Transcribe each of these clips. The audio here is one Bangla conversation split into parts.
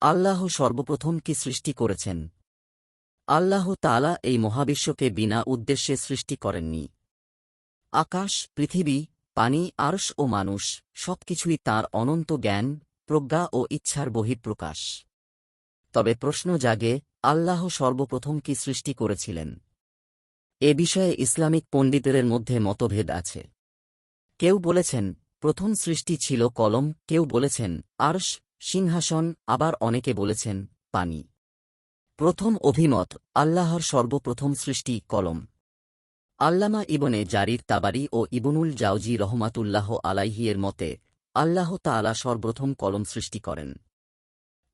আল্লাহ সর্বপ্রথম কি সৃষ্টি করেছেন? আল্লাহ তালা এই মহাবিশ্বকে বিনা উদ্দেশ্যে সৃষ্টি করেননি। আকাশ, পৃথিবী, পানি, আরশ ও মানুষ সবকিছুই তার অনন্ত জ্ঞান, প্রজ্ঞা ও ইচ্ছার বহিঃপ্রকাশ। তবে প্রশ্ন জাগে, আল্লাহ সর্বপ্রথম কি সৃষ্টি করেছিলেন? এ বিষয়ে ইসলামিক পণ্ডিতের মধ্যে মতভেদ আছে। কেউ বলেছেন, প্রথম সৃষ্টি ছিল কলম, কেউ বলেছেন, আরশ সিংহাসন আবার অনেকে বলেছেন পানি। প্রথম অভিমত, আল্লাহর সর্বপ্রথম সৃষ্টি কলম। আল্লামা ইবনে জারির তাবারি ও ইবনুল জাউজি রহমাতুল্লাহ আলাইহিয়ের মতে, আল্লাহ তাআলা সর্বপ্রথম কলম সৃষ্টি করেন।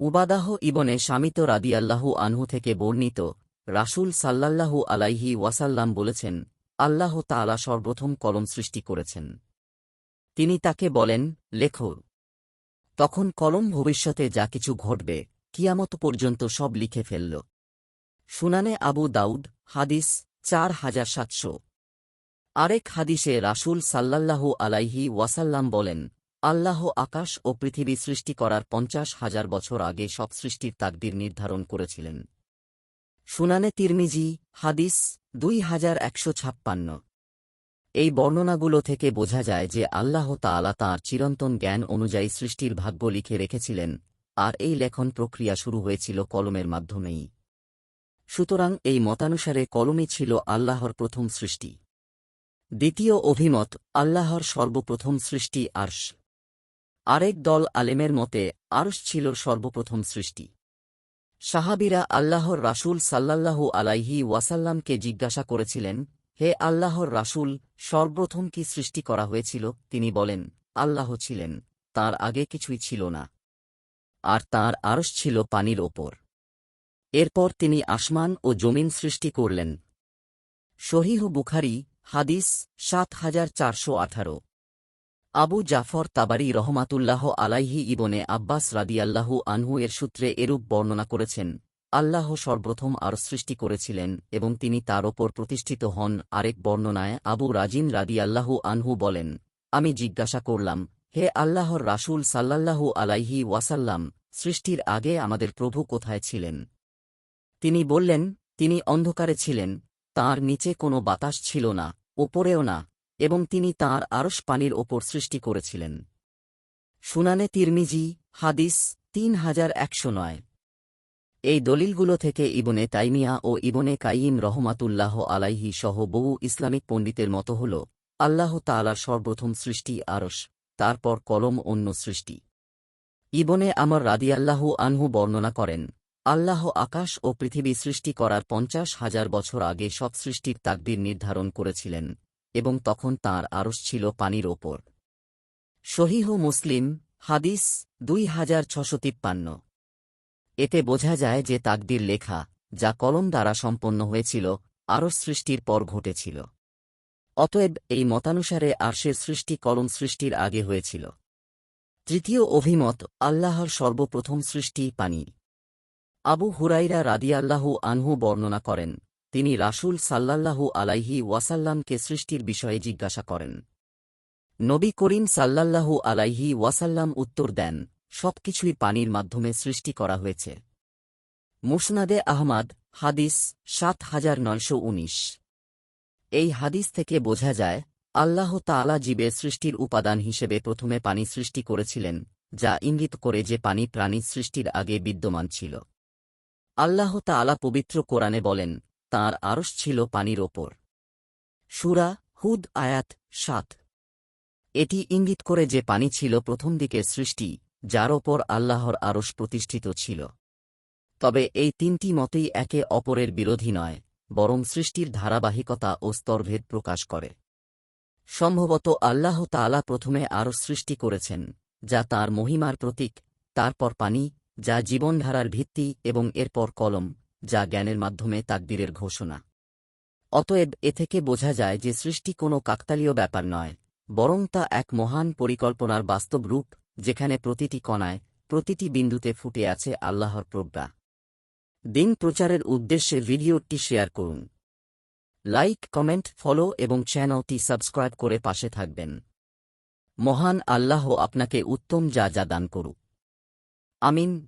উবাদাহ ইবনে শামিত রাদিয়াল্লাহু আনহু থেকে বর্ণিত, রাসূল সাল্লাল্লাহু আলাইহি ওয়াসাল্লাম বলেছেন, আল্লাহ তাআলা সর্বপ্রথম কলম সৃষ্টি করেছেন। তিনি তাকে বলেন, লেখো। তখন কলম ভবিষ্যতে যা কিছু ঘটবে, কিয়ামত পর্যন্ত সব লিখে ফেলল। শুনানে আবু দাউদ, হাদিস চার হাজার সাতশো। আরেক হাদিসে রাসূল সাল্লাল্লাহু আলাইহি ওয়াসাল্লাম বলেন, আল্লাহ আকাশ ও পৃথিবী সৃষ্টি করার পঞ্চাশ হাজার বছর আগে সব সৃষ্টির তাকদির নির্ধারণ করেছিলেন। শুনানে তিরমিজি, হাদিস দুই হাজার একশো ছাপ্পান্ন। এই বর্ণনাগুলো থেকে বোঝা যায় যে আল্লাহ তাআলা তাঁর চিরন্তন জ্ঞান অনুযায়ী সৃষ্টির ভাগ্য লিখে রেখেছিলেন, আর এই লেখন প্রক্রিয়া শুরু হয়েছিল কলমের মাধ্যমেই। সুতরাং এই মতানুসারে কলমই ছিল আল্লাহর প্রথম সৃষ্টি। দ্বিতীয় অভিমত, আল্লাহর সর্বপ্রথম সৃষ্টি আর্শ। আরেক দল আলেমের মতে, আরশ ছিল সর্বপ্রথম সৃষ্টি। সাহাবিরা আল্লাহর রাসূল সাল্লাল্লাহু আলাইহি ওয়াসাল্লামকে জিজ্ঞাসা করেছিলেন হে আল্লাহর রাসূল, সর্বপ্রথম কি সৃষ্টি করা হয়েছিল? তিনি বলেন, আল্লাহ ছিলেন, তার আগে কিছুই ছিল না। আর তার আরস ছিল পানির ওপর। এরপর তিনি আসমান ও জমিন সৃষ্টি করলেন। শহীহ বুখারি, হাদিস সাত হাজার চারশো আঠারো। আবু জাফর তাবারি রহমাতুল্লাহ আলাইহি ইবনে আব্বাস রাদিয়াল্লাহু আনহু এর সূত্রে এরূপ বর্ণনা করেছেন আল্লাহ সর্বপ্রথম আর সৃষ্টি করেছিলেন এবং তিনি তার ওপর প্রতিষ্ঠিত হন। আরেক বর্ণনায় আবু রাজিন রাদিয়াল্লাহু আনহু বলেন, আমি জিজ্ঞাসা করলাম, হে আল্লাহর রাসূল সাল্লাল্লাহু আলাইহি ওয়াসাল্লাম, সৃষ্টির আগে আমাদের প্রভু কোথায় ছিলেন? তিনি বললেন, তিনি অন্ধকারে ছিলেন, তার নিচে কোনো বাতাস ছিল না, ওপরেও না, এবং তিনি তার আরশ পানির ওপর সৃষ্টি করেছিলেন। শুনানে তিরমিজি, হাদিস তিন হাজার একশো নয়। এই দলিলগুলো থেকে ইবনে তাইমিয়া ও ইবনে কাইম রহমাতুল্লাহ আলাইহি সহ বহু ইসলামিক পণ্ডিতের মতো হল, আল্লাহ তালার সর্বপ্রথম সৃষ্টি আরশ, তারপর কলম অন্য সৃষ্টি। ইবনে আমর রাদিয়াল্লাহু আনহু বর্ণনা করেন, আল্লাহ আকাশ ও পৃথিবী সৃষ্টি করার পঞ্চাশ হাজার বছর আগে সব সৃষ্টির তাকবির নির্ধারণ করেছিলেন, এবং তখন তার আরশ ছিল পানির ওপর। শহীহ মুসলিম, হাদিস দুই হাজার ছশো তিপ্পান্ন। এতে বোঝা যায় যে তাকদির লেখা, যা কলম দ্বারা সম্পন্ন হয়েছিল, আরও সৃষ্টির পর ঘটেছিল। অতএব এই মতানুসারে আরশের সৃষ্টি কলম সৃষ্টির আগে হয়েছিল। তৃতীয় অভিমত, আল্লাহর সর্বপ্রথম সৃষ্টি পানি। আবু হুরাইরা রাদিয়াল্লাহু আনহু বর্ণনা করেন, তিনি রাসূল সাল্লাল্লাহু আলাইহি ওয়াসাল্লামকে সৃষ্টির বিষয়ে জিজ্ঞাসা করেন। নবী করিম সাল্লাল্লাহু আলাইহি ওয়াসাল্লাম উত্তর দেন সবকিছুই পানির মাধ্যমে সৃষ্টি করা হয়েছে। মুসনাদে আহমাদ, হাদিস সাত হাজার নয়শো উনিশ। এই হাদিস থেকে বোঝা যায়, আল্লাহ তাআলা জীবের সৃষ্টির উপাদান হিসেবে প্রথমে পানি সৃষ্টি করেছিলেন, যা ইঙ্গিত করে যে পানি প্রাণী সৃষ্টির আগে বিদ্যমান ছিল। আল্লাহ তাআলা পবিত্র কোরআনে বলেন, তাঁর আরশ ছিল পানির ওপর। সুরা হুদ আয়াত সাত। এটি ইঙ্গিত করে যে পানি ছিল প্রথম দিকের সৃষ্টি যার ওপর আল্লাহর আরশ প্রতিষ্ঠিত ছিল। তবে এই তিনটি মতেই একে অপরের বিরোধী নয়, বরং সৃষ্টির ধারাবাহিকতা ও স্তরভেদ প্রকাশ করে। সম্ভবত আল্লাহ তাআলা প্রথমে আরও সৃষ্টি করেছেন, যা তার মহিমার প্রতীক, তারপর পানি, যা জীবনধারার ভিত্তি এবং এরপর কলম, যা জ্ঞানের মাধ্যমে তাকদিরের ঘোষণা। অতএব এ থেকে বোঝা যায় যে সৃষ্টি কোনো কাকতালীয় ব্যাপার নয়, বরং তা এক মহান পরিকল্পনার বাস্তব রূপ যেখানে প্রতিটি কণায় প্রতিটি বিন্দুতে ফুটে আছে আল্লাহর প্রজ্ঞা। দিন প্রচারের উদ্দেশ্যে ভিডিওটি শেয়ার করুন। লাইক, কমেন্ট, ফলো এবং চ্যানেলটি সাবস্ক্রাইব করে পাশে থাকবেন। মহান আল্লাহ আপনাকে উত্তম যা যা দান করুক। আমিন।